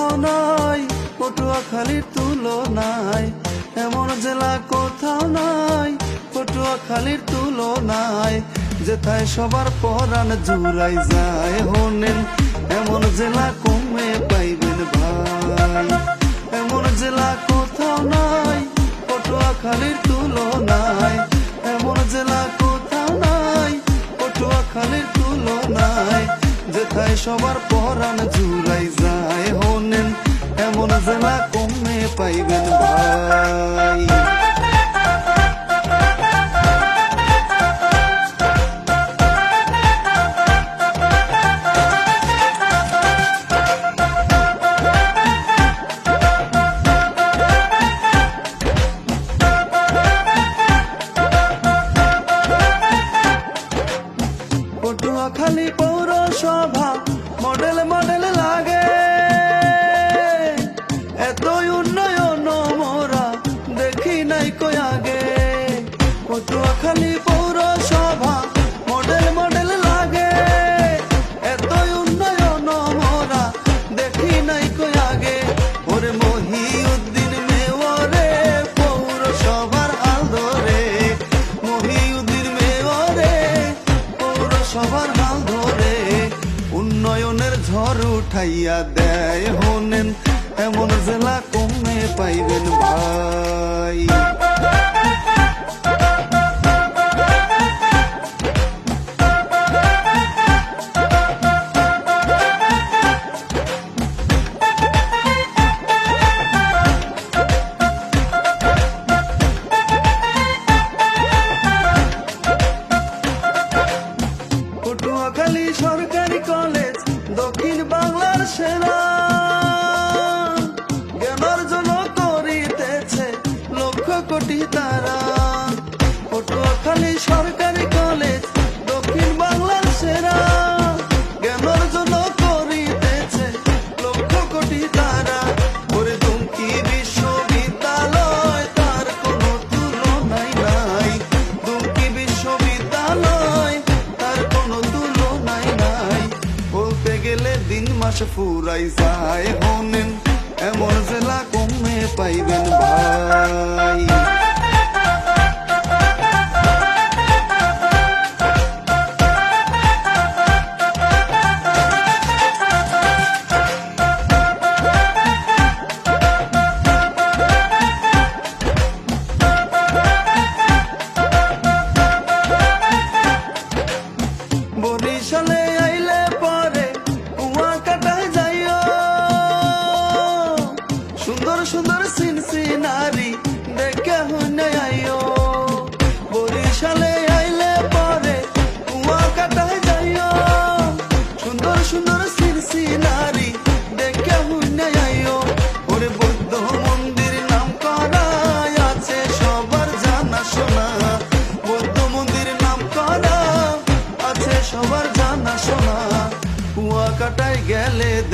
কোথাও নাই, পটুয়াখালীর তুলনায়। এমন জেলা কোথাও নাই, পটুয়াখালীর তুলনায়, যেথায় সবার পরাণ জুড়াই যায়। হনেন, এমন জেলা কমে পাইবেন ভাই। এমন জেলা কোথাও নাই, পটুয়াখালীর তুলনায়। এমন জেলা কোথাও নাই, পটুয়াখালীর তুলনায়, যেথায় সবার পরাণ পাইবেন ভাই। পটুয়াখালী পৌরসভা মডেল মডেল লাগে। উঠাইয়া দেয় হনেন এমন জেলা কমে পাইবেন ভাই। সরকারি কলেজ দক্ষিণ বাংলার সেরা জ্ঞানার্জন করিতেছে লক্ষ কোটি তারা। পটুয়াখালী সরকারি ফুরাই যায়। হনেন এমন জেলা কমে পাইবেন।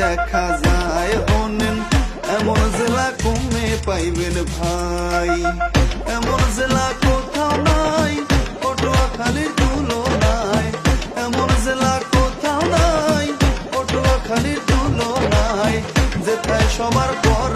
দেখা যায় অনেন। এমন জেলা কমে পাইবেন ভাই। এমন জেলা কোথাও নাই পটুয়াখালীর তুলনায়। এমন জেলা কোথাও নাই পটুয়াখালীর নাই যেথায় সবার পর